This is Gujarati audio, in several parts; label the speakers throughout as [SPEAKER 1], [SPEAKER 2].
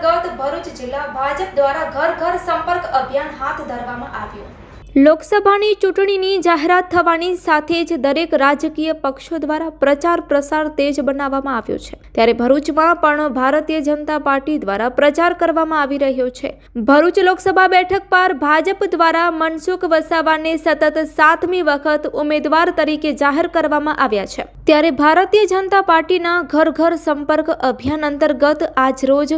[SPEAKER 1] અંતર્ગત ભરૂચ જિલ્લા ભાજપ દ્વારા ઘર ઘર સંપર્ક અભિયાન હાથ ધરવામાં આવ્યું. લોકસભાની ચૂંટણીની જાહેરાત થવાની સાથે જ દરેક રાજકીય પક્ષો દ્વારા પ્રચાર પ્રસાર તેજ બનાવવામાં આવ્યો છે. ત્યારે ભરૂચમાં પણ ભારતીય જનતા પાર્ટી દ્વારા પ્રચાર કરવામાં આવી રહ્યો છે. ભરૂચ લોકસભા બેઠક પર ભાજપ દ્વારા મનસુખ વસાવાને સતત સાતમી વખત ઉમેદવાર તરીકે જાહેર કરવામાં આવ્યા છે. ત્યારે ભારતીય જનતા પાર્ટીના ઘર ઘર સંપર્ક અભિયાન અંતર્ગત આજરોજ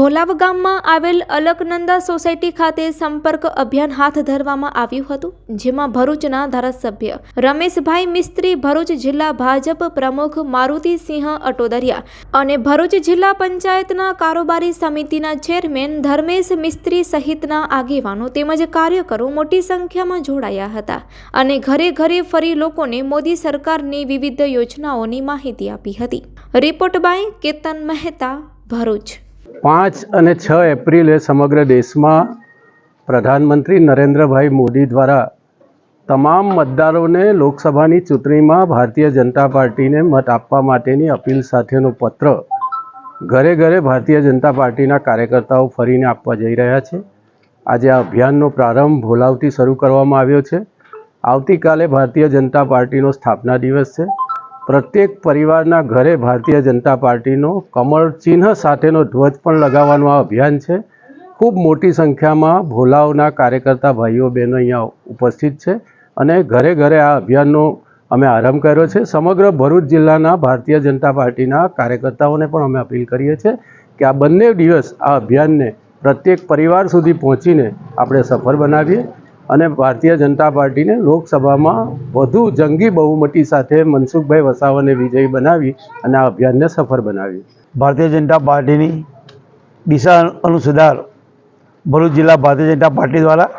[SPEAKER 1] ભોલાવ ગામમાં આવેલ અલકનંદા સોસાયટી ખાતે સંપર્ક અભિયાન હાથ ધરવામાં આવ્યું હતું, જેમાં ભરૂચના ધારાસભ્ય રમેશભાઈ મિસ્ત્રી, ભરૂચ જિલ્લા ભાજપ પ્રમુખ મારુતિસિંહ અટોદરિયા અને ભરૂચ જિલ્લા પંચાયતના કારોબારી સમિતિના ચેરમેન ધર્મેશ મિસ્ત્રી સહિતના આગેવાનો તેમજ કાર્યકરો મોટી સંખ્યામાં જોડાયા હતા અને ઘરે ઘરે ફરી લોકોને મોદી સરકારની વિવિધ યોજનાઓની માહિતી આપી હતી. Report by Ketan Mehta, Bharuch.
[SPEAKER 2] પાંચ અને છ એપ્રિલે સમગ્ર દેશમાં પ્રધાનમંત્રી નરેન્દ્રભાઈ મોદી દ્વારા તમામ મતદારોને લોકસભાની ચૂંટણીમાં ભારતીય જનતા પાર્ટીને મત આપવા માટેની અપીલ સાથેનો પત્ર ઘરે ઘરે ભારતીય જનતા પાર્ટીના કાર્યકર્તાઓ ફરીને આપવા જઈ રહ્યા છે. આજે આ અભિયાનનો પ્રારંભ ભોલાવથી શરૂ કરવામાં આવ્યો છે. આવતીકાલે ભારતીય જનતા પાર્ટીનો સ્થાપના દિવસ છે. પ્રત્યેક પરિવારના ઘરે ભારતીય જનતા પાર્ટીનો કમળ ચિહ્ન સાથેનો ધ્વજ પણ લગાવવાનું આ અભિયાન છે. ખૂબ મોટી સંખ્યામાં ભોલાવના કાર્યકર્તા ભાઈઓ, બહેનો અહીંયા ઉપસ્થિત છે અને ઘરે ઘરે આ અભિયાનનો અમે આરંભ કર્યો છે. સમગ્ર ભરૂચ જિલ્લાના ભારતીય જનતા પાર્ટીના કાર્યકર્તાઓને પણ અમે અપીલ કરીએ છીએ કે આ બંને દિવસ આ અભિયાનને પ્રત્યેક પરિવાર સુધી પહોંચીને આપણે સફળ બનાવીએ અને ભારતીય જનતા પાર્ટીને લોકસભામાં વધુ જંગી બહુમતી સાથે મનસુખભાઈ વસાવાને વિજયી બનાવી અને આ અભિયાનને સફળ બનાવીએ.
[SPEAKER 3] ભારતીય જનતા પાર્ટીની દિશા અનુસંધાન ભરૂચ જિલ્લા ભારતીય જનતા પાર્ટી દ્વારા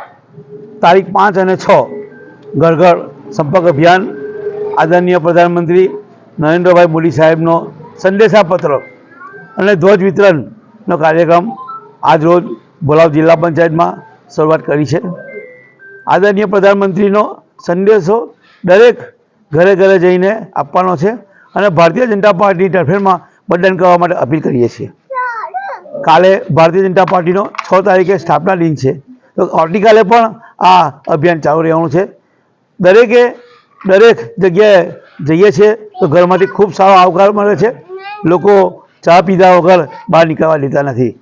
[SPEAKER 3] તારીખ પાંચ અને છ ઘર સંપર્ક અભિયાન આદરણીય પ્રધાનમંત્રી નરેન્દ્રભાઈ મોદી સાહેબનો સંદેશાપત્ર અને ધ્વજ વિતરણનો કાર્યક્રમ આજરોજ ભોલાવ જિલ્લા પંચાયતમાં શરૂઆત કરી છે. આદરણીય પ્રધાનમંત્રીનો સંદેશો દરેક ઘરે ઘરે જઈને આપવાનો છે અને ભારતીય જનતા પાર્ટી તરફેણમાં મતદાન કરવા માટે અપીલ કરીએ છીએ. કાલે ભારતીય જનતા પાર્ટીનો છ તારીખે સ્થાપના દિન છે. તો આવતીકાલે પણ આ અભિયાન ચાલુ રહેવાનું છે. દરેકે દરેક જગ્યાએ જઈએ છીએ તો ઘરમાંથી ખૂબ સારો આવકાર મળે છે. લોકો ચા પીધા વગર બહાર નીકળવા દેતા નથી.